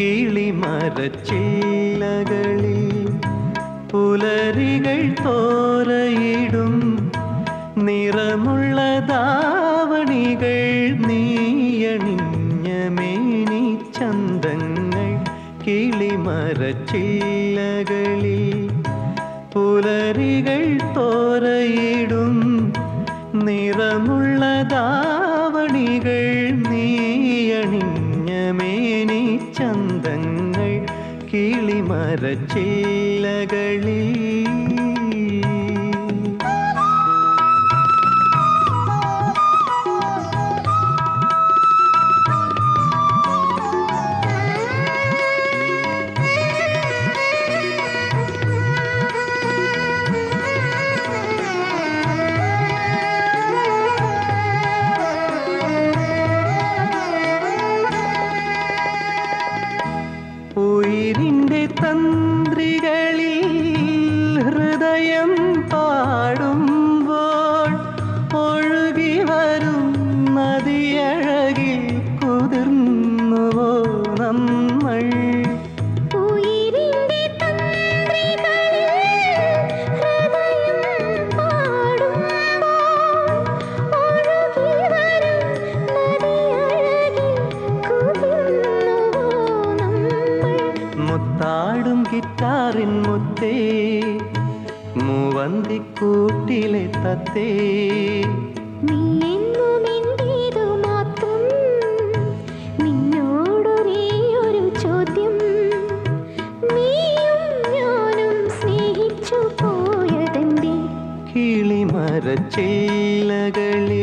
കിളിമരച്ചില്ലകളിൽ പുലരികൾ തോരയിടും. നിറമുള്ള ദാവണികൾ നീയണിഞ്ഞ മേനി ചന്തങ്ങൾ കിളിമരച്ചില്ലകളിൽ പുലരികൾ തോരയിടും. നിറമുള്ള ദാവണികൾ കിളിമരച്ചില്ലകളിൽ നമ്മൾ മുത്താടും ഗിറ്റാറിൻ മുത്തേ മൂവന്തിക്കൂട്ടിലെ തത്തേ. കിളിമരച്ചില്ലകളിൽ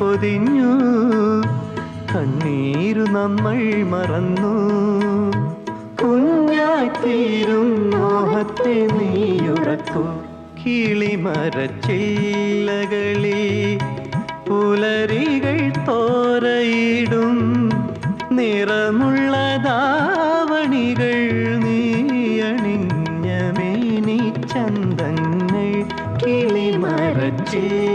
പൊതിഞ്ഞു. കണ്ണീരു നമ്മൾ മറന്നു. കുഞ്ഞാത്തീരും മോഹത്തെ നീയുറക്കൂ. കിളിമരച്ചില്ലകളിൽ പുലരികൾ തോരയിടും. നിറമുള്ളതാവണികൾ നീയണിഞ്ഞ മേനി ചന്തങ്ങൾ കിളിമരച്ചില്ലകളിൽ